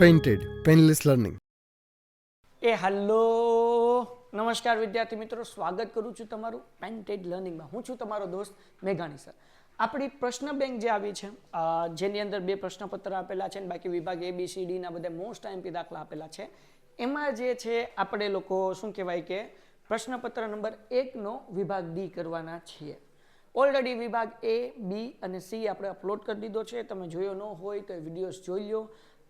Painted, painless learning એ hello નમસ્કાર વિદ્યાર્થી મિત્રો સ્વાગત કરું છું તમારું પેન્ટેડ લર્નિંગમાં હું છું તમારો દોસ્ત મેઘાણી સર. આપણી પ્રશ્ન બેંક જે આવી છે જેની અંદર બે પ્રશ્નપત્ર આપેલા છે અને બાકી વિભાગ એ બી સી ડી ના બધા મોસ્ટ આઈએમપી દાખલા આપેલા છે. એમાં જે છે આપણે લોકો શું કહેવાય કે પ્રશ્નપત્ર નંબર એકનો વિભાગ ડી કરવાના છીએ. ઓલરેડી વિભાગ એ બી અને સી આપણે અપલોડ કરી દીધો છે. તમે જોયો ન હોય તો એ વિડીયોઝ જોઈ લો.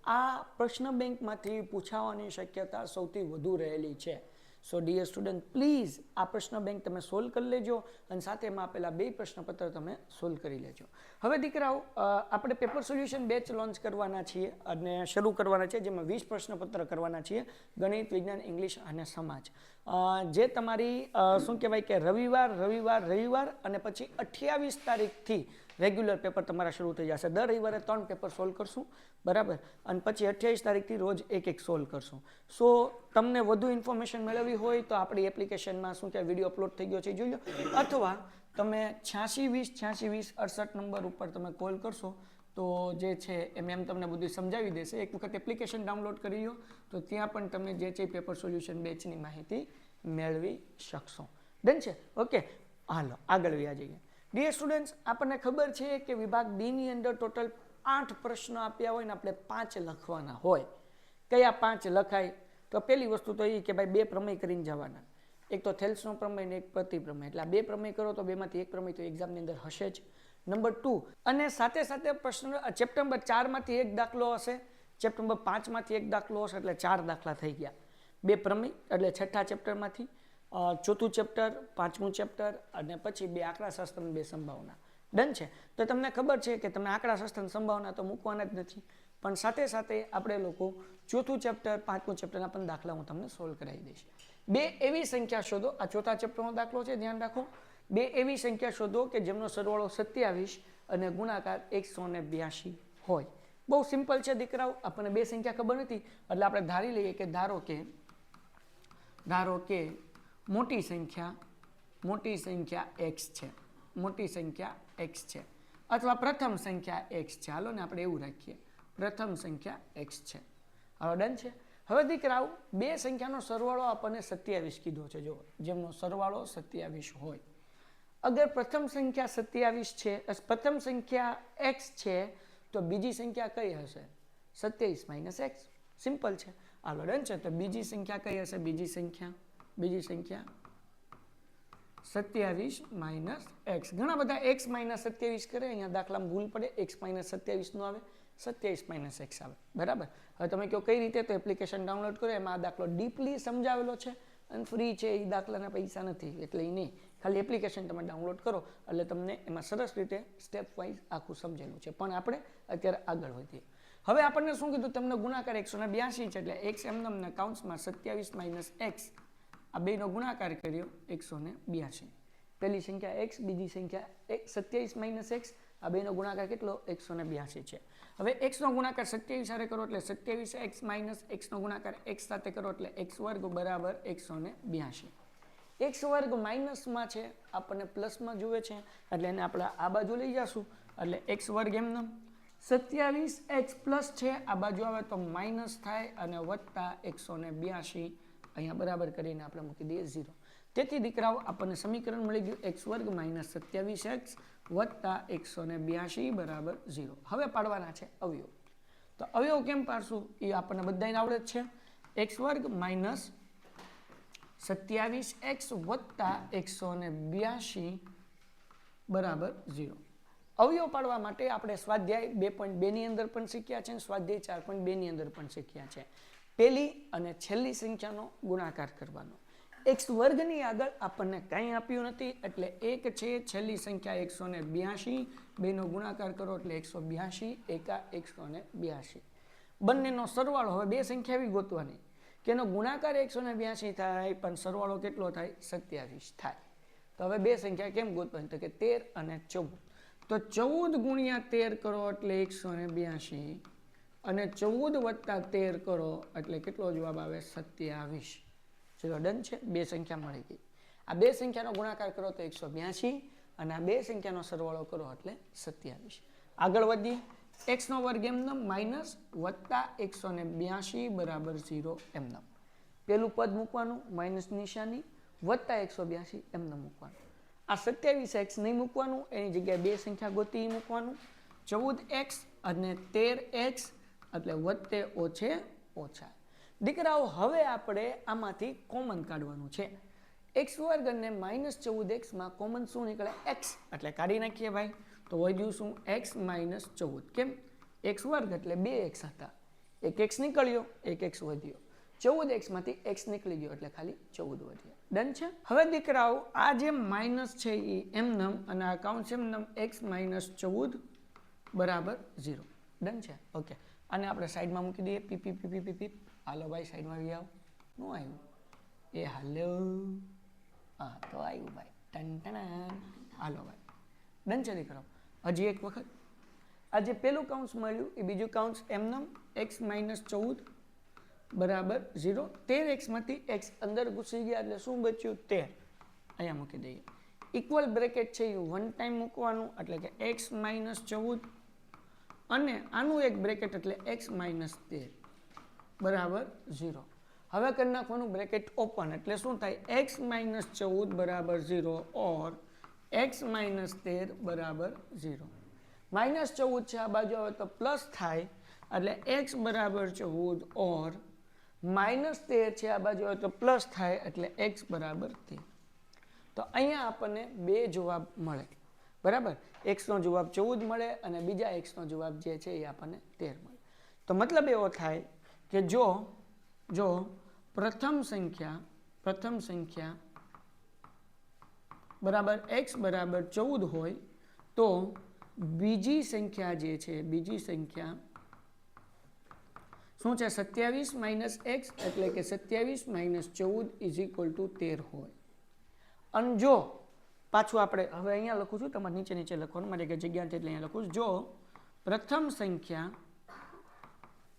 આ પ્રશ્ન બેંકમાંથી પૂછાવાની શક્યતા સૌથી વધુ રહેલી છે. સો ડિયર સ્ટુડન્ટ પ્લીઝ આ પ્રશ્ન બેંક તમે સોલ્વ કરી લેજો અને સાથે એમાં આપેલા બે પ્રશ્નપત્ર તમે સોલ્વ કરી લેજો. હવે દીકરાઓ આપણે પેપર સોલ્યુશન બેચ લોન્ચ કરવાના છીએ અને શરૂ કરવાના છે, જેમાં વીસ પ્રશ્નપત્ર કરવાના છીએ, ગણિત, વિજ્ઞાન, ઇંગ્લિશ અને સમાજ. જે તમારી શું કહેવાય કે રવિવાર રવિવાર રવિવાર અને પછી અઠ્યાવીસ તારીખથી રેગ્યુલર પેપર તમારા શરૂ થઈ જશે. દર રવિવારે ત્રણ પેપર સોલ્વ કરશું, બરાબર? અને પછી અઠ્યાવીસ તારીખથી રોજ એક એક સોલ્વ કરશું. સો તમને વધુ ઇન્ફોર્મેશન મેળવવી હોય તો આપણી એપ્લિકેશનમાં શું કે વીડિયો અપલોડ થઈ ગયો છે જોઈ લો. અથવા તમે છ્યાસી વીસ છ્યાસી વીસ, અડસઠ નંબર ઉપર તમે કોલ કરશો, તો જે છે એ મેમ તમને બધું સમજાવી દેશે. એક વખત એપ્લિકેશન ડાઉનલોડ કરી લો, તો ત્યાં પણ તમે જે છે પેપર સોલ્યુશન બેચની માહિતી મેળવી શકશો. ડન છે? ઓકે હાલો, આગળ વ્યા જઈએ. ડિયર સ્ટુડન્ટ્સ આપણને ખબર છે કે વિભાગ ડીની અંદર ટોટલ આઠ પ્રશ્નો આપ્યા હોય ને આપણે પાંચ લખવાના હોય. કયા પાંચ લખાય? તો પહેલી વસ્તુ તો એ કે ભાઈ બે પ્રમેય કરીને જવાના. એક તો થેલ્સનો પ્રમેય ને એક પ્રતિપ્રમેય એટલે આ બે પ્રમેય કરો તો બેમાંથી એક પ્રમેય તો એક્ઝામની અંદર હશે જ. નંબર ટુ અને સાથે સાથે પ્રશ્ન ચેપ્ટર ચારમાંથી એક દાખલો હશે. ચેપ્ટર પાંચમાંથી એક દાખલો હશે, એટલે ચાર દાખલા થઈ ગયા. બે પ્રમેય, એટલે છઠ્ઠા ચેપ્ટરમાંથી ચોથું ચેપ્ટર, પાંચમું ચેપ્ટર અને પછી બે આંકડાશાસ્ત્ર અને બે સંભાવના. ડન છે? તો તમને ખબર છે કે તમે આંકડાશાસ્ત્ર અને સંભાવના તો મૂકવાના જ નથી. પણ સાથે સાથે આપણે લોકો ચોથું ચેપ્ટર, પાંચમું ચેપ્ટરના પણ દાખલા હું તમને સોલ્વ કરાવી દઈશ. બે એવી સંખ્યા શોધો, આ ચોથા ચેપ્ટરનો દાખલો છે, ધ્યાન રાખો. બે એવી સંખ્યા શોધો કે જેમનો સરવાળો સત્યાવીસ અને ગુણાકાર એકસો ને બ્યાસી હોય. બહુ સિમ્પલ છે દીકરાઓ, આપણને બે સંખ્યા ખબર નથી. એટલે આપણે ધારી લઈએ કે ધારો કે ધારો કે મોટી સંખ્યા મોટી સંખ્યા એક્સ છે. મોટી સંખ્યા એક્સ છે. અથવા પ્રથમ સંખ્યા એક્સ છે. હાલો ને આપણે એવું રાખીએ. પ્રથમ સંખ્યા એક્સ છે. હવે ડન છે? હવે દીકરાઓ, બે સંખ્યાનો સરવાળો આપણને સત્યાવીસ કીધો છે. જો જેમનો સરવાળો સત્યાવીસ હોય. અગર પ્રથમ સંખ્યા સત્યાવીસ છે પ્રથમ સંખ્યા એક્સ છે, તો બીજી સંખ્યા કઈ હશે? સત્યાવીસ માઇનસ એક્સ સિમ્પલ છે. હાલો, ડન છે? તો બીજી સંખ્યા કઈ હશે? બીજી સંખ્યા બીજી સંખ્યા સત્યાવીસ માઇનસ એક્સ. ઘણા બધા એક્સ માઇનસ સત્યાવીસ કરે, અહીંયા દાખલામાં ભૂલ પડે, એક્સ માઇનસ સત્યાવીસનું આવે, સત્યાવીસ માઇનસ એક્સ આવે. બરાબર? હવે તમે કહો કઈ રીતે તો એપ્લિકેશન ડાઉનલોડ કરો, એમાં આ દાખલો ડીપલી સમજાવેલો છે અને ફ્રી છે, એ દાખલાના પૈસા નથી, એટલે એ નહીં. ખાલી એપ્લિકેશન તમે ડાઉનલોડ કરો, એટલે તમને એમાં સરસ રીતે સ્ટેપ વાઇઝ આખું સમજેલું છે. પણ આપણે અત્યારે આગળ વધીએ. હવે આપણને શું કીધું? તમને ગુણાકાર એકસો ને બ્યાસી છે, એટલે એક્સ એમના કાઉન્ટ્સમાં સત્યાવીસ માઇનસ એક્સ આ બેનો ગુણાકાર કર્યો એકસો ને બ્યાસી. પહેલી સંખ્યા એક્સ, બીજી સંખ્યા એક સત્યાવીસ માઇનસ એક્સ, આ બેનો ગુણાકાર કેટલો? એકસો ને બ્યાસી છે. હવે એક્સનો ગુણાકાર સત્યાવીસ સાથે કરો એટલે સત્યાવીસ એક્સ માઇનસ એક્સનો ગુણાકાર એક્સ સાથે કરો એટલે એક્સ વર્ગ બરાબર એકસો ને બ્યાસી. એક્સ વર્ગ માઇનસમાં છે, આપણને પ્લસમાં જુએ છે, એટલે એને આપણે આ બાજુ લઈ જશું. એટલે એક્સ વર્ગ એમનો સત્યાવીસ એક્સ પ્લસ છે, આ બાજુ આવે તો માઇનસ થાય અને વત્તા એકસો ને બ્યાસી. અહીંયા બરાબર કરીને આપણે મૂકી દઈએ ઝીરો. તેથી દીકરાઓ, આપણને સમીકરણ મળી ગયું એક્સ વર્ગ માઇનસ સત્યાવીસ એક્સ વત્તા એકસો ને બ્યાસી બરાબર ઝીરો. હવે પાડવાના છે અવયવ. તો અવયવ કેમ પાડશું? એ આપણને બધાને આવડે છે. એક્સ વર્ગ માઇનસ સત્યાવીસ એક્સ વત્તા એકસો ને બ્યાસી બરાબર ઝીરો. અવયવ પાડવા માટે આપણે સ્વાધ્યાય બે પોઈન્ટ બેની અંદર પણ શીખ્યા છે અને સ્વાધ્યાય ચાર પોઈન્ટ બેની અંદર પણ શીખ્યા છે. પહેલી અને છેલ્લી સંખ્યાનો ગુણાકાર કરવાનો. એક્સ વર્ગની આગળ આપણને કાંઈ આપ્યું નથી, એટલે એક છે, છેલ્લી સંખ્યા એકસો ને બ્યાસી બેનો ગુણાકાર કરો એટલે એકસો બ્યાસી એકા એકસો ને બ્યાસી બંનેનો સરવાળો હવે બે સંખ્યા એવી ગોતવાની કે એનો ગુણાકાર એકસો ને બ્યાસી થાય, પણ સરવાળો કેટલો થાય? સત્યાવીસ થાય. તો હવે બે સંખ્યા કેમ ગોતવાની? તો કે તેર અને ચૌદ. તો ચૌદ ગુણ્યા તેર કરો એટલે એકસો ને બ્યાસી અને ચૌદ વત્તા તેર કરો એટલે કેટલો જવાબ આવે? સત્યાવીસ. ચલો ડન છે, બે સંખ્યા મળી ગઈ. આ બે સંખ્યાનો ગુણાકાર કરો તો એકસો બ્યાસી અને આ બે સંખ્યાનો સરવાળો કરો એટલે સત્યાવીસ. આગળ વધીએ. એક્સનો વર્ગ એમનમ માઇનસ વત્તા એકસો ને બ્યાસી બરાબર ઝીરો એમનમ પેલું પદ મૂકવાનું, માઇનસ નિશાની, વત્તા એકસો બ્યાસી એમનમ મૂકવાનું. આ સત્યાવીસ એક્સ નહીં મૂકવાનું, એની જગ્યાએ બે સંખ્યા ગોતી મૂકવાનું. ચૌદ એક્સ અને તેર એક્સ એટલે વધતે ઓછે ઓછા. દીકરાઓ હવે આપણે આમાંથી કોમન કાઢવાનું છે. એક્સ વર્ગ અને માઇનસ ચૌદ એક્સમાં કોમન શું નીકળે? એક્સ એટલે કાઢી નાખીએ ભાઈ. તો વધ્યું શું? એક્સ માઇનસ ચૌદ. કેમ? એક્સ વર્ગ એટલે બે એક્સ હતા. એક એક્સ નીકળ્યો, એક એક્સ વધ્યો. ચૌદ એક્સમાંથી એક્સ નીકળી ગયો એટલે ખાલી ચૌદ વધ્યા. ડન છે? હવે દીકરાઓ, આ જે માઇનસ છે એ એમનમ અને આ કાઉન્સ એમનમ એક્સ માઇનસ ચૌદ બરાબર ઝીરો ડન છે? ઓકે આને આપણે સાઈડમાં મૂકી દઈએ. પીપ પીપ પીપ પીપ પી પી હાલો ભાઈ, સાઈડમાં આવી આવો નું આવ્યું એ હાલો. હા, તો આવ્યું ભાઈ. Ton ton. હાલો ભાઈ. ડન કરો. હજી એક વખત. આ જે પેલું કાઉન્સ મળ્યું, એ બીજું કાઉન્સ એમનમ એક્સ માઇનસ ચૌદ બરાબર ઝીરો તેર એક્સમાંથી એક્સ અંદર ઘૂસી ગયા એટલે શું બચ્યું? તેર. અહીંયા મૂકી દઈએ. ઇક્વલ બ્રેકેટ છે એ વન ટાઈમ મૂકવાનું, એટલે કે એક્સ માઇનસ ચૌદ અને આનું એક બ્રેકેટ એટલે એક્સ માઇનસ તેર બરાબર? ઝીરો હવે કરી નાખવાનું બ્રેકેટ ઓપન એટલે શું થાય? એક્સ માઇનસ ચૌદ બરાબર ઝીરો ઓર એક્સ માઇનસ તેર બરાબર ઝીરો માઇનસ ચૌદ છે આ બાજુ આવે તો પ્લસ થાય. એટલે એક્સ બરાબર ચૌદ ઓર માઇનસ તેર છે આ બાજુ આવે તો પ્લસ થાય. એટલે એક્સ બરાબર તેર. તો અહીંયા આપણને બે જવાબ મળે. બરાબર? એક્સનો જવાબ ચૌદ મળે અને બીજા એક્સનો જવાબ જે છે એ આપણને તેર મળે. તો મતલબ એવો થાય કે જો જો પ્રથમ સંખ્યા પ્રથમ સંખ્યા બરાબર એક્સ બરાબર ચૌદ હોય તો બીજી સંખ્યા જે છે, બીજી સંખ્યા શું છે? સત્યાવીસ માઇનસ એક્સ એટલે કે સત્યાવીસ માઇનસ ચૌદ ઇઝ ઇક્વલ ટુ તેર હોય. અને જો પાછું આપણે હવે અહીંયા લખું છું, તમારે નીચે નીચે લખવાનું, મારે કે જગ્યા એટલે અહીંયા લખું છું. જો પ્રથમ સંખ્યા,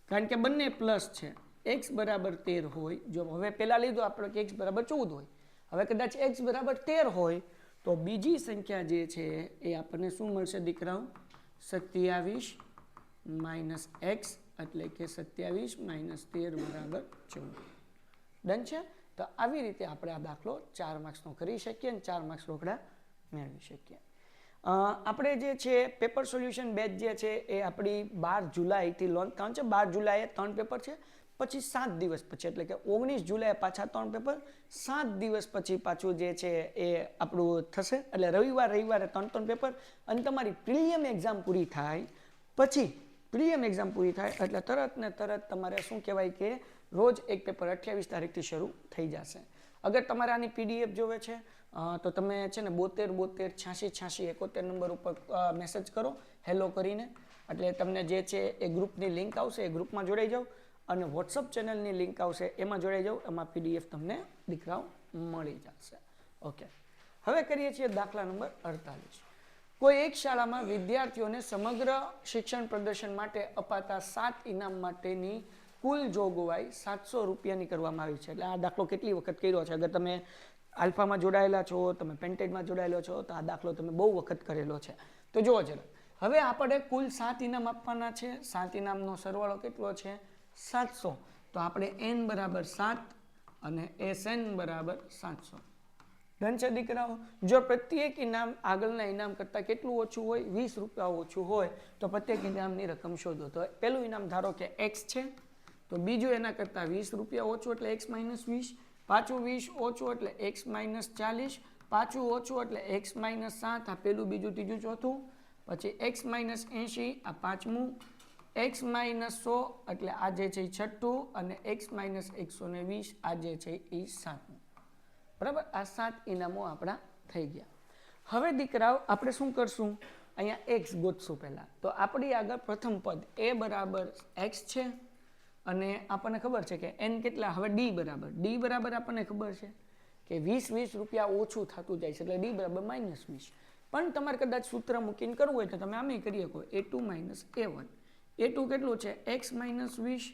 કારણ કે બંને પ્લસ છે એક્સ બરાબર તેર હોય, જો હવે પહેલાં લીધું આપણે કે એક્સ બરાબર ચૌદ હોય, હવે કદાચ એક્સ બરાબર તેર હોય, તો બીજી સંખ્યા જે છે એ આપણને શું મળશે દીકરાઓ? સત્યાવીસ માઇનસ એક્સ એટલે કે સત્યાવીસ માઇનસ તેર બરાબર ચૌદ. ડન છે? તો આવી રીતે આપણે આ દાખલો ચાર માર્ક્સનો કરી શકીએ અને ચાર માર્ક્સ રોકડા મેળવી શકીએ. આપણે જે છે, પેપર સોલ્યુશન બેચ જે છે, એ આપણી બાર જુલાઈથી લોન્ચ કારણ છે. બાર જુલાઈએ ત્રણ પેપર છે, પછી સાત દિવસ પછી, એટલે કે ઓગણીસ જુલાઈએ પાછા ત્રણ પેપર, સાત દિવસ પછી પાછું જે છે, એ આપણું થશે. એટલે રવિવાર, રવિવારે ત્રણ ત્રણ પેપર અને તમારી પ્રિલિયમ એક્ઝામ પૂરી થાય. પછી પ્રિલિયમ એક્ઝામ પૂરી થાય, એટલે તરત ને તરત તમારે શું કહેવાય કે રોજ એક પેપર અઠ્યાવીસ તારીખથી શરૂ થઈ જશે. અગર તમારે આની પીડીએફ જોવે છે તો તમે છે ને બોતેર બોતેર, છ્યાસી છ્યાસી, એકોતેર નંબર ઉપર મેસેજ કરો હેલો કરીને. એટલે તમને જે છે એ ગ્રુપની લિંક આવશે, એ ગ્રુપમાં જોડાઈ જાઓ. અને વોટ્સઅપ ચેનલની લિંક આવશે, એમાં જોડાઈ જાઓ, એમાં પીડીએફ તમને દીકરાઓ મળી જશે. ઓકે. હવે કરીએ છીએ દાખલા નંબર અડતાલીસ. કોઈ એક શાળામાં વિદ્યાર્થીઓને સમગ્ર શિક્ષણ પ્રદર્શન માટે અપાતા સાત ઇનામ માટેની કુલ જોગવાઈ સાતસો રૂપિયાની કરવામાં આવી છે. એટલે આ દાખલો કેટલી વખત કર્યો છે? અગર તમે આલ્ફામાં જોડાયેલા છો, તમે પેન્ટેડમાં જોડાયેલો છો, તો આ દાખલો તમે બહુ વખત કરેલો છે. તો જુઓ જરા. હવે આપણે કુલ સાત ઇનામ આપવાના છે. સાત ઇનામનો સરવાળો કેટલો છે? સાતસો. તો આપણે એન બરાબર સાત અને એસ એન બરાબર સાતસો. ધન છે દીકરાઓ, જો પ્રત્યેક ઇનામ આગળના ઇનામ કરતાં કેટલું ઓછું હોય? વીસ રૂપિયા ઓછું હોય, તો પ્રત્યેક ઇનામની રકમ શોધો. તો પહેલું ઇનામ ધારો કે એક્સ છે. તો બીજું એના કરતાં વીસ રૂપિયા ઓછું એટલે એક્સ માઇનસ વીસ, પાછું વીસ ઓછું એટલે એક્સ માઇનસ ચાલીસ, પાછું ઓછું એટલે એક્સ માઇનસ સાત, આ પેલું બીજું ત્રીજું ચોથું, પછી એક્સ માઇનસ એંશી, આ પાંચમું, એક્સ માઇનસ સો એટલે આ જે છે છઠ્ઠું અને એક્સ માઇનસ એકસો ને વીસ, આ જે છે એ સાતમું. બરાબર? આ સાત ઇનામો આપણા થઈ ગયા. હવે દીકરાઓ, આપણે શું કરશું? અહીંયા એક્સ ગોતશું પહેલાં. તો આપણી આગળ પ્રથમ પદ એ બરાબર એક્સ છે. અને આપણને ખબર છે કે એન કેટલા, હવે ડી બરાબર. ડી બરાબર આપણને ખબર છે કે વીસ વીસ રૂપિયા ઓછું થતું જાય છે, એટલે ડી બરાબર માઇનસ વીસ. પણ તમારે કદાચ સૂત્ર મૂકીને કરવું હોય તો તમે આમે કરી શકો. A two minus a one a two કેટલું છે? એક્સ માઇનસ વીસ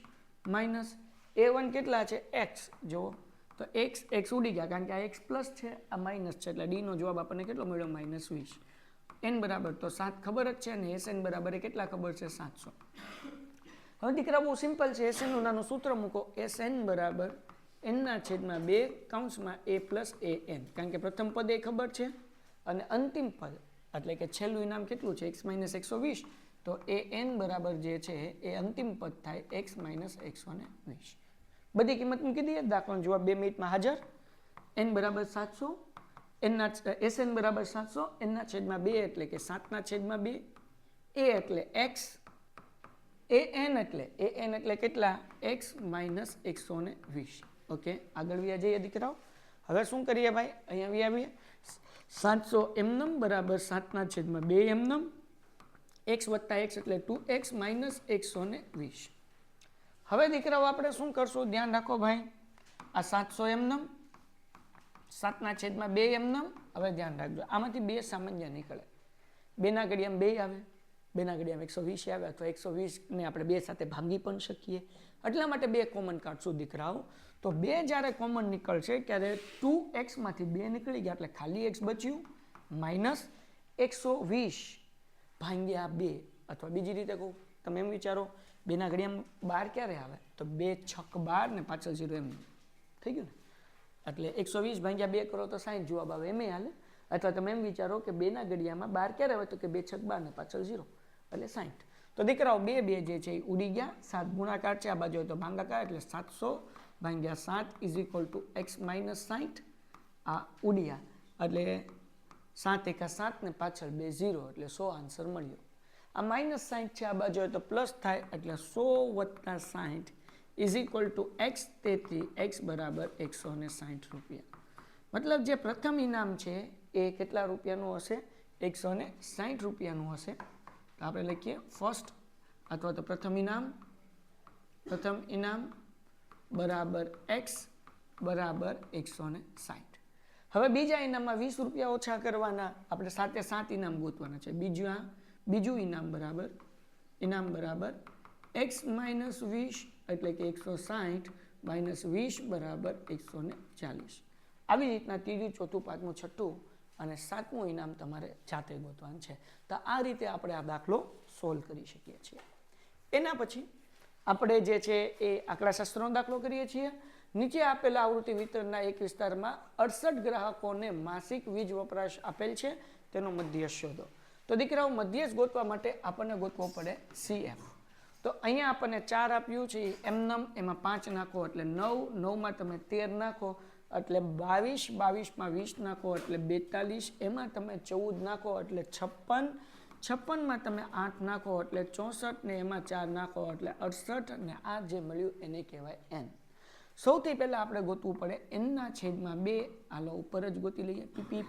માઇનસ એ વન કેટલા છે? એક્સ જુઓ. તો એક્સ એક્સ ઉડી ગયા. કારણ કે આ એક્સ પ્લસ છે, આ માઇનસ છે, એટલે ડીનો જવાબ આપણને કેટલો મળ્યો? માઇનસ વીસ. એન બરાબર. તો સાત ખબર જ છે અને એસ એન બરાબર કેટલા ખબર છે? સાતસો. હવે દીકરા બહુ સિમ્પલ છે એસ એનનું નાનું સૂત્ર મૂકો. એસ એન બરાબર એનના છેદમાં બે કાઉન્સમાં એ પ્લસ એ એન કારણ કે પ્રથમ પદ એ ખબર છે અને અંતિમ પદ, એટલે કે છેલ્લું ઇનામ કેટલું છે? એક્સ માઇનસ એકસો વીસ. તો એ એન બરાબર જે છે, એ અંતિમ પદ થાય એક્સ માઇનસ એકસો ને વીસ. બધી કિંમત મૂકી દઈએ. દાખલાનો જવાબ બે મિનિટમાં હાજર. એન બરાબર સાતસો. એનના એસ એન બરાબર સાતસો. એનના છેદમાં બે એટલે કે સાતના છેદમાં બે. એ એટલે એક્સ એ એન એટલે એ એન એટલે કેટલા? એક્સ માઇનસ એકસો ને વીસ. ઓકે આગળ વ્યા જઈએ દીકરાઓ. હવે શું કરીએ ભાઈ? અહીંયા વી આવીએ. સાતસો એમનમ બરાબર સાતના છેદમાં બે એમનમ. એક્સ વત્તા એક્સ એટલે ટુ એક્સ માઇનસ એકસો ને વીસ. હવે દીકરાઓ, આપણે શું કરશું? ધ્યાન રાખો ભાઈ. આ સાતસો એમનમ, સાતના છેદમાં બે એમનમ. હવે ધ્યાન રાખજો. આમાંથી બે સામાન્ય નીકળે. બેના ઘડિયામાં બે આવે. બેના ઘડિયામાં એકસો વીસ આવે અથવા એકસો વીસને આપણે બે સાથે ભાંગી પણ શકીએ. એટલા માટે બે કોમન કાઢશું દીકરાઓ તો બે જ્યારે કોમન નીકળશે, ત્યારે ટુ એક્સમાંથી બે નીકળી ગયા એટલે ખાલી એક્સ બચ્યું. માઇનસ એકસો વીસ ભાંગ્યા બે. અથવા બીજી રીતે કહું, તમે એમ વિચારો બેના ઘડિયામાં બાર ક્યારે આવે? તો બે છક બાર ને પાછળ ઝીરો એમ. થઈ ગયું ને? એટલે એકસો વીસ ભાંગ્યા બે કરો તો સાઈઠ, જવાબ આવે એમ હાલે. અથવા તમે એમ વિચારો કે બેના ઘડિયામાં બાર ક્યારે આવે? તો કે બે છક બાર ને પાછળ ઝીરો એટલે સાઠ તો દીકરાઓ બે બે જે છે એ ઉડી ગયા, સાત ગુણાકાર છે, આ બાજુ હોય તો ભાંગાકાર, એટલે સાતસો ભાંગ્યા સાત is equal to x minus સાઠ આ ઉડ્યા એટલે સાત એકા સાત ને પાછળ બે ઝીરો એટલે સો આન્સર મળ્યો. આ માઇનસ સાઠ છે, આ બાજુ હોય તો પ્લસ થાય, એટલે સો વત્તા સાઠ ઇઝ ઇક્વલ ટુ એક્સ તેથી એક્સ બરાબર એકસો ને સાઠ રૂપિયા. મતલબ જે પ્રથમ ઇનામ છે, એ કેટલા રૂપિયાનું હશે? એકસો ને સાઠ રૂપિયાનું હશે. આપણે લખીએ ફર્સ્ટ અથવા તો પ્રથમ ઇનામ પ્રથમ ઇનામ બરાબર એક્સ બરાબર એકસો ને સાઠ હવે બીજા ઇનામમાં વીસ રૂપિયા ઓછા કરવાના, આપણે સાતે સાત ઇનામ ગોતવાના છે. બીજું આ, બીજું ઇનામ બરાબર ઇનામ બરાબર એક્સ માઇનસ વીસ, એટલે કે એકસો સાઠ માઇનસ વીસ બરાબર એકસો ને ચાલીસ. આવી રીતના ત્રીજું, ચોથું, પાંચમું, છઠ્ઠું અને સાતમું ઇનામ તમારે જાતે ગોતવાનું છે. તો આ રીતે આપણે આ દાખલો સોલ્વ કરી શકીએ છીએ. એના પછી આપણે જે છે એ આંકડાશાસ્ત્રનો દાખલો કરીએ છીએ. નીચે આપેલા આવૃત્તિ વિતરણના એક વિસ્તારમાં અડસઠ ગ્રાહકોને માસિક વીજ વપરાશ આપેલ છે. તેનો મધ્ય શોધો. તો દીકરાઓ મધ્યસ ગોતવા માટે આપણને ગોતવો પડે સીએફ તો અહીંયા આપણને ચાર આપ્યું છે. એમનમ એમાં પાંચ નાખો એટલે નવ. નવમાં તમે તેર નાખો. એટલે બાવીસ, બાવીસમાં વીસ નાખો, એટલે બેતાલીસ, એમાં તમે ચૌદ નાખો, એટલે છપ્પન. છપ્પનમાં તમે આઠ નાખો, એટલે ચોસઠ ને એમાં ચાર નાખો, એટલે અડસઠ ને આ જે મળ્યું એને કહેવાય એન. સૌથી પહેલાં આપણે ગોતવું પડે એનના છેદમાં બે. હાલો, ઉપર જ ગોતી લઈએ. પીપી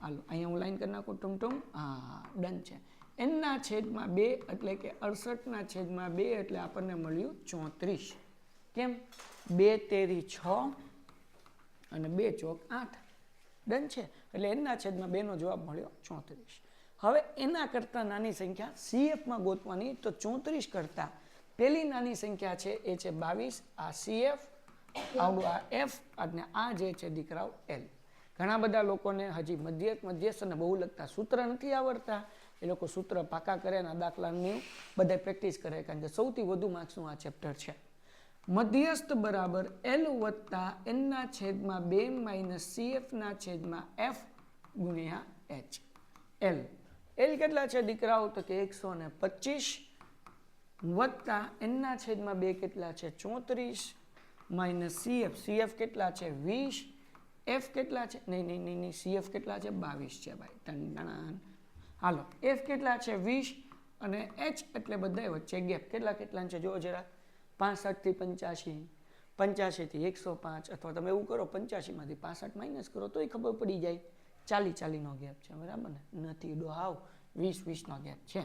હાલો, અહીંયા હું લાઈન કરી નાખું. ટુમ ટુમ. હા, ડન છે. એનના છેદમાં બે એટલે કે અડસઠના છેદમાં બે એટલે આપણને મળ્યું ચોત્રીસ. કેમ? બે, તેરી, છ. અને બે ચોક આઠ. ડન છે? એટલે એના છેદમાં બેનો જવાબ મળ્યો ચોત્રીસ. હવે એના કરતાં નાની સંખ્યા સીએફમાં ગોતવાની તો ચોત્રીસ કરતાં પહેલી નાની સંખ્યા છે, એ છે બાવીસ. આ સીએફ આવડું આ એફ અને આ જે છે દીકરાઓ એલ ઘણા બધા લોકોને હજી મધ્યક, મધ્યસ્થ અને બહુ લગતા સૂત્ર નથી આવડતા. એ લોકો સૂત્ર પાકા કરે અને દાખલાની બધા પ્રેક્ટિસ કરે. કારણ કે સૌથી વધુ માર્ક્સનું આ ચેપ્ટર છે. મધ્યસ્થ બરાબર એલ વત્તા એનના છેદમાં બે માઇનસ સીએફના છેદમાં એફ ગુણ્યા એચ એલ એલ કેટલા છે દીકરાઓ? તો કે એકસો ને પચીસ વત્તા એનના છેદમાં બે કેટલા છે? ચોત્રીસ માઇનસ સીએફ સીએફ કેટલા છે? વીસ. એફ કેટલા છે? નહીં નહીં નહીં નહીં સીએફ કેટલા છે? બાવીસ છે ભાઈ. ટન હાલો એફ કેટલા છે? વીસ અને એચ એટલે બધા વચ્ચે ગેપ. કેટલા કેટલા છે? જો જરા. પાસઠથી પંચ્યાસી. પંચ્યાસીથી એકસો પાંચ અથવા તમે એવું કરો પંચ્યાસીમાંથી પાસઠ માઇનસ કરો તોય ખબર પડી જાય. ચાલી ચાલીનો ગેપ છે, બરાબર ને? નથી ડોહાવ. વીસ વીસનો ગેપ છે.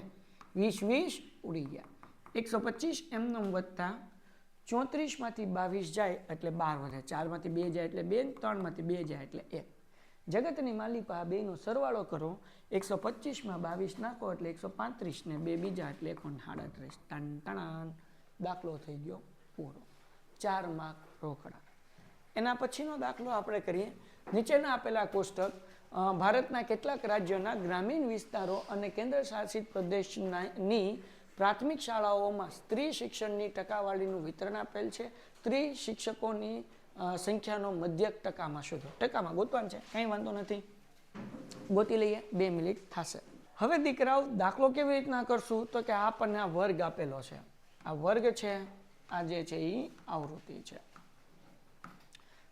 વીસ વીસ ઉડી ગયા. એકસો પચીસ એમનો વધતા ચોત્રીસમાંથી બાવીસ જાય એટલે બાર વધે. ચારમાંથી બે જાય એટલે બે, ત્રણમાંથી બે જાય એટલે એક. જગતની માલિકા આ બેનો સરવાળો કરો. એકસો પચીસમાં બાવીસ નાખો એટલે એકસો પાંત્રીસ ને બે બીજા એટલે એકોણ સાડત્રીસ ટન, ટણાન. દાખલો થઈ ગયો પૂરો. ચાર માર્ક રોકડા. એના પછીનો દાખલો આપણે કરીએ. નીચેના આપેલા કોષ્ટક ભારતના કેટલાક રાજ્યોના ગ્રામીણ વિસ્તારો અને કેન્દ્ર શાસિત પ્રદેશની પ્રાથમિક શાળાઓમાં સ્ત્રી શિક્ષણની ટકાવારીનું વિતરણ આપેલ છે. સ્ત્રી શિક્ષકોની સંખ્યાનો મધ્યક ટકામાં શોધો. ટકામાં ગોતવાનું છે. કંઈ વાંધો નથી. ગોતી લઈએ. બે મિનિટ થશે. હવે દીકરાઓ દાખલો કેવી રીતના કરશું? તો કે આપણને આ વર્ગ આપેલો છે. આ વર્ગ છે, આ જે છે એ આવૃત્તિ છે.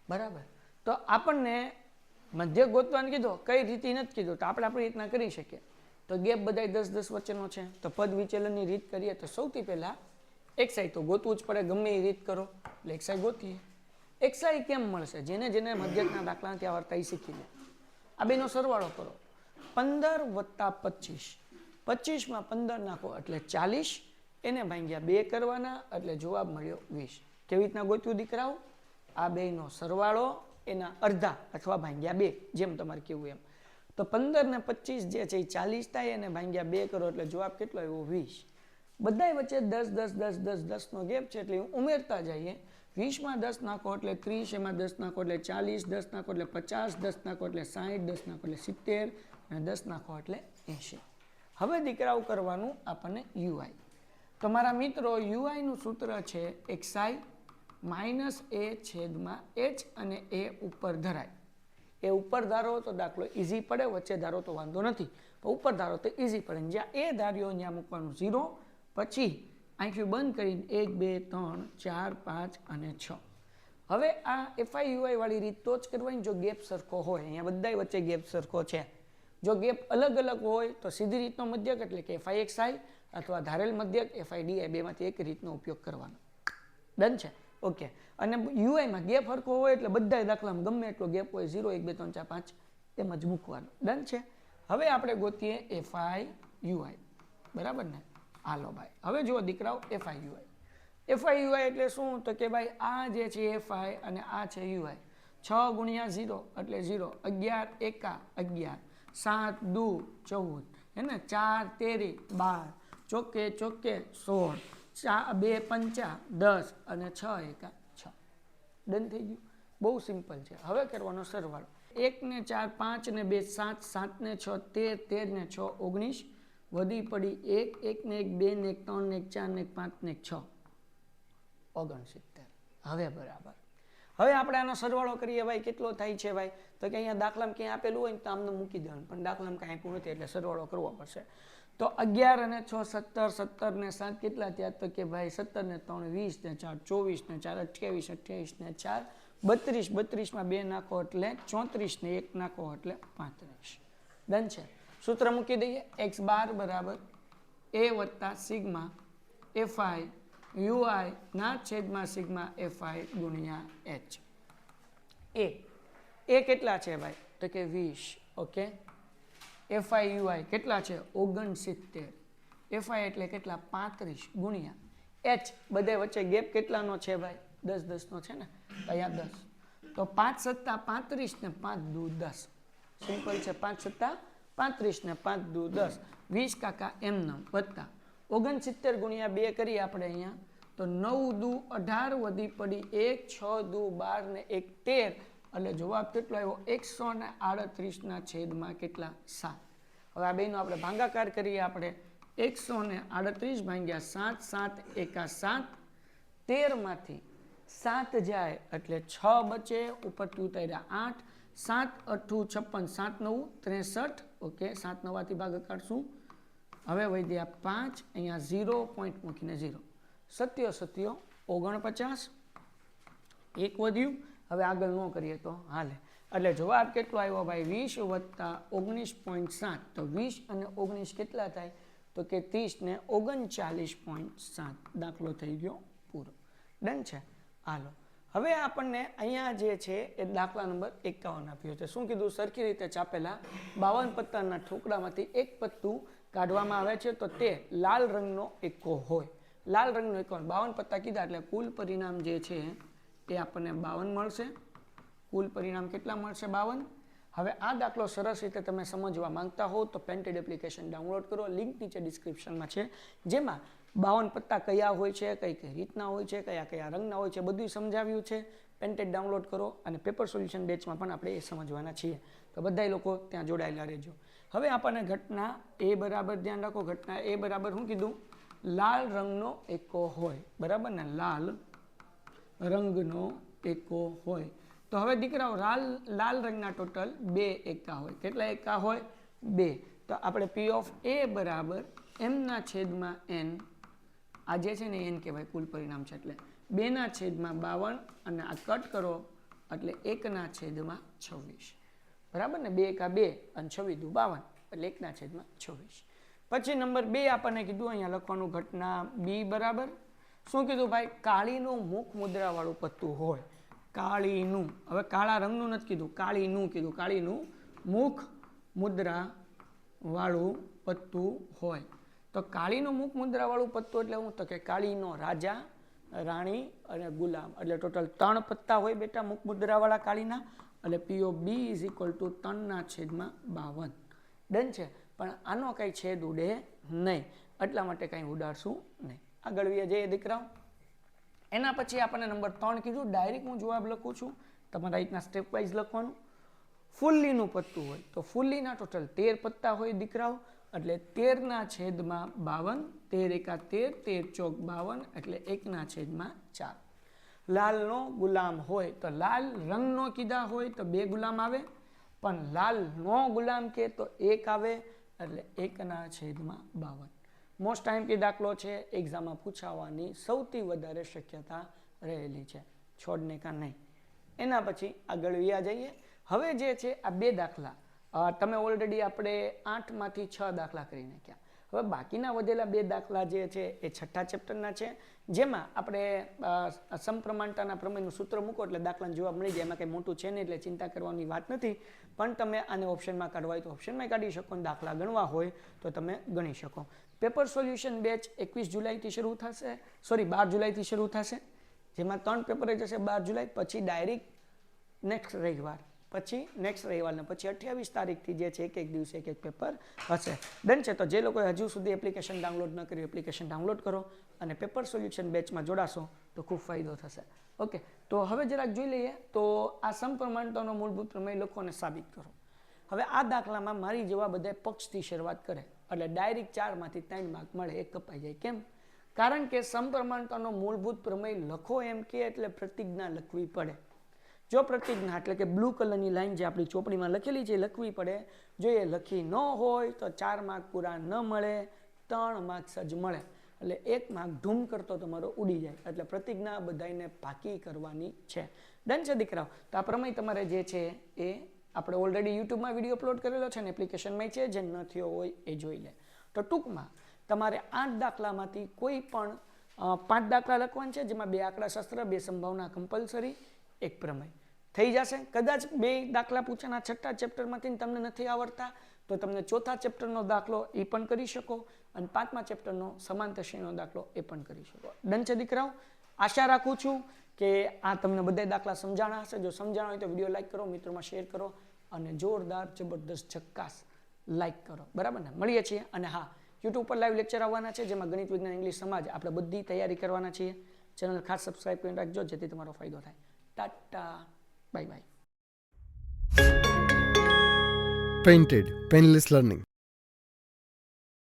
બરાબર? તો આપણને મધ્ય ગોતવાનું કીધો, કઈ રીતિ નથી કીધું? તો આપણે આપણી રીતના કરી શકીએ. તો ગેપ બધાય દસ દસ વચ્ચેનો છે. તો પદ વિચલનની રીત કરીએ, તો સૌથી પહેલાં એક્સાઈ તો ગોતવું જ પડે, ગમે એ રીત કરો. એટલે એક્સાઈ ગોતીએ. એક્સાઈ કેમ મળશે? જેને જેને મધ્યકના દાખલાથી આવડતા એ શીખી લે. આ બેનો સરવાળો કરો. પંદર વત્તા પચીસ. પચીસમાં પંદર નાખો, એટલે ચાલીસ. એને ભાંગ્યા બે કરવાના, એટલે જવાબ મળ્યો વીસ. કેવી રીતના ગોત્યું દીકરાઓ? આ બેનો સરવાળો એના અડધા અથવા ભાંગ્યા બે, જેમ તમારે કેવું એમ. તો પંદર ને પચીસ જે છે એ ચાલીસ થાય, એને ભાંગ્યા બે કરો, એટલે જવાબ કેટલો આવ્યો? વીસ. બધાય વચ્ચે દસ દસ દસ દસ, દસનો ગેપ છે, એટલે ઉમેરતા જઈએ. વીસમાં દસ નાખો એટલે ત્રીસ, એમાં દસ નાખો એટલે ચાલીસ, દસ નાખો એટલે પચાસ, દસ નાખો એટલે સાહીઠ, દસ નાખો એટલે સિત્તેર, અને દસ નાખો એટલે એંશી. હવે દીકરાઓ કરવાનું આપણને યુઆઈ. તમારા મિત્રો યુઆઈનું સૂત્ર છે એક્સાઈ માઇનસ એ છેદમાં એચ અને એ ઉપર ધરાય. એ ઉપર ધારો તો દાખલો ઇઝી પડે, વચ્ચે ધારો તો વાંધો નથી. ઉપર ધારો તો ઇઝી પડે. જ્યાં એ ધાર્યો ત્યાં મૂકવાનું ઝીરો, પછી આંખ્યું બંધ કરીને એક, બે, ત્રણ, ચાર, પાંચ અને છ. હવે આ એફઆઈ યુઆઈ વાળી રીત તો જ કરવાની. જો ગેપ સરખો હોય, અહીંયા બધાય વચ્ચે ગેપ સરખો છે. જો ગેપ અલગ અલગ હોય, તો સીધી રીતનો મધ્યક એટલે કે એફઆઈ એક્સ આઈ અથવા ધારેલ મધ્યક એફઆઈડી એ બેમાંથી એક રીતનો ઉપયોગ કરવાનો. ડન છે? ઓકે અને યુઆઈમાં ગેપ હરખો હોય એટલે બધા દાખલામાં ગમે એટલો ગેપ હોય ઝીરો એક, બે, ત્રણ, ચાર, પાંચ એમ જ મૂકવાનો. ડન છે? હવે આપણે ગોતીએ એફઆઈ યુઆઈ બરાબર ને? હાલો ભાઈ. હવે જુઓ દીકરાઓ એફઆઈ યુઆઈ એફઆઈ યુઆઈ એટલે શું? તો કે ભાઈ આ જે છે એફઆઈ અને આ છે યુઆઈ છ ગુણ્યા ઝીરો એટલે ઝીરો અગિયાર એકા, અગિયાર. સાત દુ, ચૌદ. હે ને? ચાર, તેરી, બાર. ચોકે ચોકે સોળ, ચા બે પંચા, દસ અને છ એકા છ. ડન થઈ ગયું. બહુ સિમ્પલ છે. હવે કરવાનો સરવાળો. એક ને ચાર પાંચ ને બે સાત સાત ને છ તેર તેર ને છ ઓગણીસ, વધી પડી એક એક ને એક, બે ને એક, ત્રણ ને એક, ચાર ને એક, પાંચ ને એક, છ. ઓગણસિત્તેર. હવે બરાબર. હવે આપણે આનો સરવાળો કરીએ ભાઈ. કેટલો થાય છે ભાઈ? તો કે અહીંયા દાખલામાં ક્યાંય આપેલું હોય ને તો આમને મૂકી દેવાનું. પણ દાખલામાં કાંઈ આપ્યું નથી એટલે સરવાળો કરવો પડશે. તો અગિયાર અને છ, સત્તર સત્તર ને સાત કેટલા થયા? તો કે ભાઈ સત્તર ને ત્રણ, વીસ ને ચાર, ચોવીસ ને ચાર, અઠ્યાવીસ અઠ્યાવીસ ને ચાર, બત્રીસ બત્રીસમાં બે નાખો એટલે ચોત્રીસ ને એક નાખો એટલે પાંત્રીસ. ડન છે? સૂત્ર મૂકી દઈએ. એક્સ બાર બરાબર એ વત્તા સિગ્મા એફઆઈ યુઆઈ ના છેદમાં સિગ્મા એફઆઈ ગુણ્યા એચ. એ. એ કેટલા છે ભાઈ? તો કે વીસ. ઓકે? એફઆઈ યુઆઈ કેટલા છે? ઓગણસિત્તેર. એફઆઈ એટલે કેટલા? પાંત્રીસ ગુણ્યા. એચ, બધે વચ્ચે ગેપ કેટલાનો છે ભાઈ? દસ દસનો છે ને? અહીંયા દસ. તો પાંચ સત્તા પાંત્રીસ ને પાંચ દુ દસ. સિમ્પલ છે, પાંચ સત્તા પાંત્રીસ ને પાંચ દુ દસ. વીસ કાકા એમનમ વત્તા. ઓગણસિત્તેર ગુણ્યા બે કરીએ આપણે અહીંયા. તો નવ દુ અઢાર વધી પડી એક, છ દુ બાર ને એક તેર. એટલે જવાબ કેટલો આવ્યો? એકસો ને આડત્રીસના છેદમાં કેટલા? સાત. હવે આ બેનો આપણે ભાંગાકાર કરીએ આપણે. એકસો ને આડત્રીસ ભાંગ્યા સાત સાત એકા સાત. તેરમાંથી સાત જાય એટલે છ બચે ઉપરથી ઉતાર્યા આઠ. સાત અઠ્ઠું છપ્પન, સાત નવ, ત્રેસઠ. ઓકે, સાત નવાથી ભાગ કાઢશું હવે વૈદ્યા પાંચ, અહીંયા ઝીરો પોઈન્ટ મૂકીને ઝીરો. સત્યો સત્યો, ઓગણપચાસ. એક વધ્યું. હવે આગળ ન કરીએ તો હાલે. એટલે જવાબ કેટલો આવ્યો ભાઈ? વીસ વત્તા ઓગણીસ પોઈન્ટ સાત. તો વીસ અને ઓગણીસ કેટલા થાય? તો કે ત્રીસ ને ઓગણચાલીસ પોઈન્ટ સાત. દાખલો થઈ ગયો પૂરો. ડન છે? હાલો. હવે આપણને અહીંયા જે છે એ દાખલા નંબર એકાવન આપ્યો છે. શું કીધું? સરખી રીતે ચાપેલા બાવન પત્તાના ઠોકડામાંથી એક પત્તું કાઢવામાં આવે છે. તો તે લાલ રંગનો એકો હોય. લાલ રંગનો એકો બાવન પત્તા કીધા એટલે કુલ પરિણામ જે છે એ આપણને બાવન મળશે. કુલ પરિણામ કેટલા મળશે? બાવન. હવે આ દાખલો સરસ રીતે તમે સમજવા માંગતા હો તો પેન્ટેડ એપ્લિકેશન ડાઉનલોડ કરો. લિંક નીચે ડિસ્ક્રિપ્શનમાં છે. જેમાં બાવન પત્તા કયા હોય છે, કઈ કઈ રીતના હોય છે, કયા કયા રંગના હોય છે બધું સમજાવ્યું છે. પેન્ટેડ ડાઉનલોડ કરો અને પેપર સોલ્યુશન બેચમાં પણ આપણે એ સમજવાના છીએ. તો બધા લોકો ત્યાં જોડાયેલા રહેજો. હવે આપણને ઘટના એ બરાબર ધ્યાન રાખો. ઘટના એ બરાબર શું કીધું? લાલ રંગનો એકો હોય. બરાબર ને? લાલ રંગનો એકો હોય. તો હવે દીકરાઓ લાલ લાલ રંગના ટોટલ બે એકા હોય. કેટલા એકા હોય? બે. તો આપણે પી ઓફ એ બરાબર એમના છેદમાં એન આ જે છે ને એન કહેવાય, કુલ પરિણામ છે એટલે. બેના છેદમાં બાવન અને આ કટ કરો એટલે એકના છેદમાં છવ્વીસ. બરાબર ને? બે એકા બે અને છવ્વીસ દુ બાવન એટલે એકના છેદમાં છવ્વીસ. પછી નંબર બે આપણને કીધું, અહીંયા લખવાનું ઘટના બી બરાબર. શું કીધું ભાઈ? કાળીનું મુખ મુદ્રાવાળું પત્તું હોય. કાળીનું. હવે કાળા રંગનું નથી કીધું. કાળીનું કીધું. કાળીનું મુખ મુદ્રા વાળું પત્તું હોય. તો કાળીનું મુખ મુદ્રાવાળું પત્તું એટલે હું તો કે કાળીનો રાજા, રાણી અને ગુલામ. એટલે ટોટલ ત્રણ પત્તા હોય બેટા મુખ મુદ્રાવાળા કાળીના. એટલે પીઓ બી ઇઝ ઇક્વલ ટુ ત્રણના છેદમાં બાવન. ડન છે? પણ આનો કાંઈ છેદ ઉડે નહીં. એટલા માટે કાંઈ ઉડાડશું નહીં. આગળ વીએ જઈએ દીકરાઓ એના પછી આપણને નંબર ત્રણ કીધું. ડાયરેક્ટ હું જવાબ લખું છું. તમારા રીતના સ્ટેપ વાઇઝ લખવાનું. ફુલ્લીનું પત્તું હોય તો ફુલ્લીના ટોટલ તેર પત્તા હોય દીકરાઓ. એટલે તેરના છેદમાં બાવન, તેર એકા તેર તેર ચોક બાવન, એટલે એકના છેદમાં ચાર. લાલનો ગુલામ હોય તો લાલ, રંગનો કીધા હોય તો બે ગુલામ આવે. પણ લાલનો ગુલામ કે તો એક આવે. એટલે એકના છેદમાં બાવન. મોસ્ટ ટાઈમ કે દાખલો છે એક્ઝામમાં પૂછાવાની સૌથી વધારે શક્યતા રહેલી છે. છોડને કા નહીં. એના પછી આગળ વ્યા જઈએ. હવે જે છે, આ બે દાખલા. તમે ઓલરેડી આપણે આઠમાંથી છ દાખલા કરી નાખ્યા. હવે બાકીના વધેલા બે દાખલા જે છે, એ છઠ્ઠા ચેપ્ટરના છે. જેમાં આપણે સમપ્રમાણતાના પ્રમેયનું સૂત્ર મૂકો એટલે દાખલાનો જવાબ મળી જાય. એમાં કંઈ મોટું છે નહીં એટલે ચિંતા કરવાની વાત નથી. પણ તમે આને ઓપ્શનમાં કાઢવા હોય તો ઓપ્શનમાં કાઢી શકો. દાખલા ગણવા હોય તો તમે ગણી શકો. પેપર સોલ્યુશન બેચ એકવીસ જુલાઈથી શરૂ થશે. સોરી બાર જુલાઈથી શરૂ થશે. જેમાં ત્રણ પેપર જશે બાર જુલાઈ, પછી ડાયરેક્ટ નેક્સ્ટ રવિવાર. પછી નેક્સ્ટ રવિવારને પછી અઠ્યાવીસ તારીખથી જે છે એક એક દિવસે એક એક પેપર હશે. ડન છે તો જે લોકોએ હજુ સુધી એપ્લિકેશન ડાઉનલોડ ન કરી એપ્લિકેશન ડાઉનલોડ કરો અને પેપર સોલ્યુશન બેચમાં જોડાશો તો ખૂબ ફાયદો થશે. ઓકે તો હવે જરાક જોઈ લઈએ. તો આ સમપ્રમાણતાનો મૂળભૂત પ્રમેય લોકોને સાબિત કરો. હવે આ દાખલામાં મારી જેવા બધા પક્ષથી શરૂઆત કરે. એટલે ડાયરેક્ટ ચારમાંથી ત્રણ માર્ક મળે એ કપાઈ જાય. કેમ? કારણ કે સમપ્રમાણતાનો મૂળભૂત પ્રમેય લખો એમ કે એટલે પ્રતિજ્ઞા લખવી પડે. જો પ્રતિજ્ઞા એટલે કે બ્લુ કલરની લાઈન જે આપણી ચોપડીમાં લખેલી છે લખવી પડે. જો એ લખી ન હોય તો ચાર માર્ક પૂરા ન મળે, ત્રણ માર્ક્સ જ મળે. એટલે એક માર્ક ધૂમ કરતો તમારો ઉડી જાય. એટલે પ્રતિજ્ઞા બધાને પાકી કરવાની છે. ડન છે દીકરાઓ? તો આ પ્રમેય તમારે જે છે એ આપણે ઓલરેડી યુટ્યુબમાં વીડિયો અપલોડ કરેલો છે અને એપ્લિકેશનમાં છે, જે ન થયો હોય એ જોઈ લે. તો ટૂંકમાં તમારે આઠ દાખલામાંથી કોઈ પણ પાંચ દાખલા લખવાના છે, જેમાં બે આંકડા શસ્ત્ર, બે સંભાવના કમ્પલસરી એક પ્રમેય. થઈ જશે? કદાચ બે દાખલા પૂછાના છઠ્ઠા ચેપ્ટરમાંથી તમને નથી આવડતા, તો તમને ચોથા ચેપ્ટરનો દાખલો એ પણ કરી શકો અને પાંચમા ચેપ્ટરનો સમાંતર શ્રેણીનો દાખલો એ પણ કરી શકો. ડન છે દીકરાઓ? આશા રાખું છું કે આ તમને બધા દાખલા સમજાણા હશે. જો સમજાણા હોય તો વીડિયો લાઈક કરો, મિત્રોમાં શેર કરો. અને જોરદાર, જબરદસ્ત ઝક્કાસ લાઈક કરો. બરાબર ને? મળીએ છીએ. અને હા યુટ્યુબ પર લાઈવ લેક્ચર આવવાના છે, જેમાં ગણિત, વિજ્ઞાન ઇંગ્લિશ સમાજ આપણે બધી તૈયારી કરવાના છીએ. ચેનલ ખાસ સબસ્ક્રાઇબ કરીને રાખજો, જેથી તમારો ફાયદો થાય. Tata bye bye painted painless Learning.